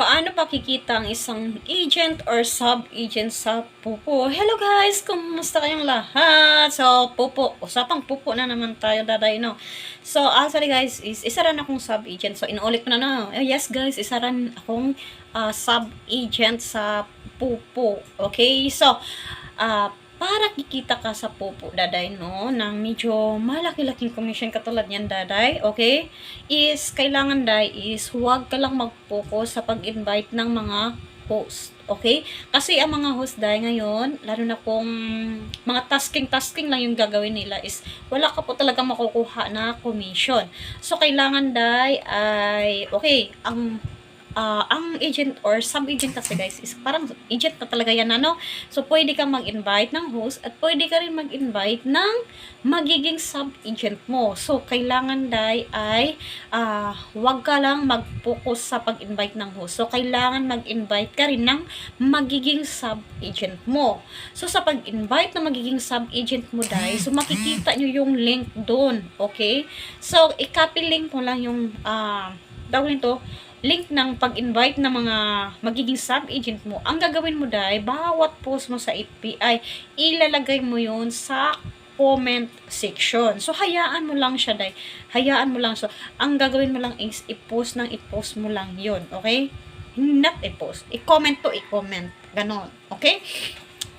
paano pakikita ang isang agent or sub-agent sa pupo? Hello guys! Kumusta kayong lahat? So, pupo. Usapang pupo na naman tayo, daday, no? So, actually guys, is, isa rin akong sub-agent. So, inuulit ko na na. Eh, yes guys, isa rin akong ah, sub-agent sa pupo. Okay? So, ah, para kikita ka sa pupo, daday, no, ng medyo malaki-laking commission katulad niyan, daday, okay, is, kailangan, day, is, huwag ka lang mag-focus sa pag-invite ng mga host, okay? Kasi ang mga host, day, ngayon, lalo na kung mga tasking-tasking lang yung gagawin nila, is, wala ka po talaga makukuha na commission. So, kailangan, day, ay, okay, ang ah, ang agent or sub-agent kasi guys is parang agent na talaga yan ano. So pwede kang mag-invite ng host at pwede ka rin mag-invite ng magiging sub-agent mo. So kailangan dai ay ah, wag ka lang mag-focus sa pag-invite ng host. So kailangan mag-invite ka rin ng magiging sub-agent mo. So sa pag-invite na magiging sub-agent mo dai, so makikita nyo yung link doon, okay? So i-copy link mo lang yung ah tawag nito, link ng pag-invite ng mga magiging sub-agent mo, ang gagawin mo dahil, bawat post mo sa API, ilalagay mo yun sa comment section. So, hayaan mo lang siya dahil. Hayaan mo lang. So, ang gagawin mo lang is, i-post ng i-post mo lang yun. Okay? Not i-post. I-comment to i-comment. Ganon. Okay?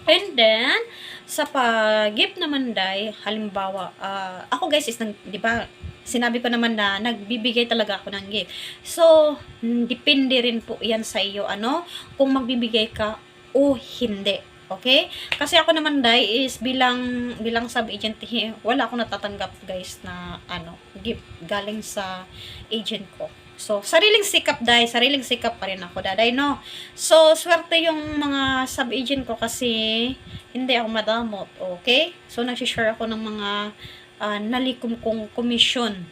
And then, sa pag-gift naman dai, halimbawa, ah, ako guys is, nang, di ba, sinabi ko naman na nagbibigay talaga ako ng gift. So, mm, depende rin po yan sa iyo, ano, kung magbibigay ka o hindi. Okay? Kasi ako naman dai is bilang bilang sub-agent eh, wala akong natatanggap guys na ano, gift galing sa agent ko. So, sariling sikap dai, sariling sikap pa rin ako daday, no? So, swerte yung mga sub-agent ko kasi hindi ako madamot, okay? So, nagsishare ako ng mga ah, nalikom kong commission.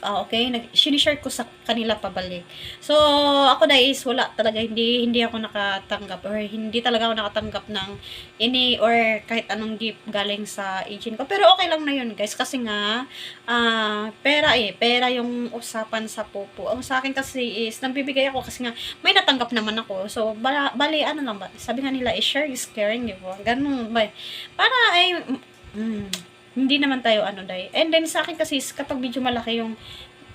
Ah, okay, nag sinishare ko sa kanila pabalik. So, ako dahil is wala talaga hindi hindi ako nakatanggap or hindi talaga ako nakatanggap ng any or kahit anong gift galing sa agent ko. Pero okay lang na yun, guys, kasi nga ah pera eh, pera yung usapan sa pupo. Ang sa akin kasi is nagbibigay ako kasi nga may natanggap naman ako. So, bala, bali ano lang ba? Sabi nga nila, is share is caring, di? Ganun ba? Para ay mm, hindi naman tayo ano dai. And then sa akin kasi kapag medyo malaki yung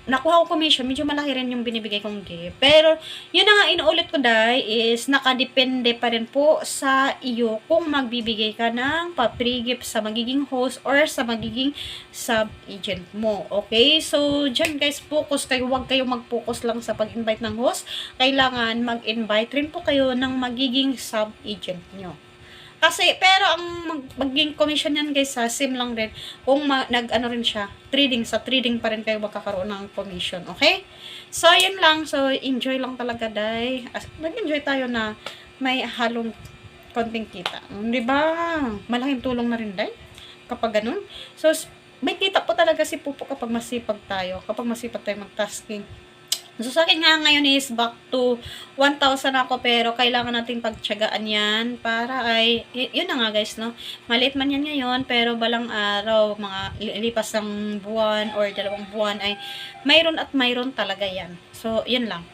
nakuha ko commission, medyo malaki rin yung binibigay kong gift. Pero, yun na nga inuulit ko dai is nakadepende pa rin po sa iyo kung magbibigay ka ng pa-free gift sa magiging host or sa magiging sub-agent mo. Okay? So, dyan guys, focus kayo. Huwag kayo mag-focus lang sa pag-invite ng host. Kailangan mag-invite rin po kayo ng magiging sub-agent nyo. Kasi, pero ang mag, maging commission yan guys sa sim lang rin. Kung nag, ano rin siya, trading, sa trading pa rin kayo magkakaroon ng commission. Okay? So, yun lang. So, enjoy lang talaga, day. Nag-enjoy tayo na may halong konting kita. Di ba? Malaking tulong na rin, day. Kapag ganun. So, may kita po talaga si Pupo kapag masipag tayo. Kapag masipag tayo mag-tasking. So, sa akin nga ngayon is back to 1,000 ako pero kailangan nating pagtyagaan yan para ay, yun na nga guys, no? Maliit man yan ngayon pero balang araw, mga li- lipas ng buwan or dalawang buwan ay mayroon at mayroon talaga yan. So, yun lang.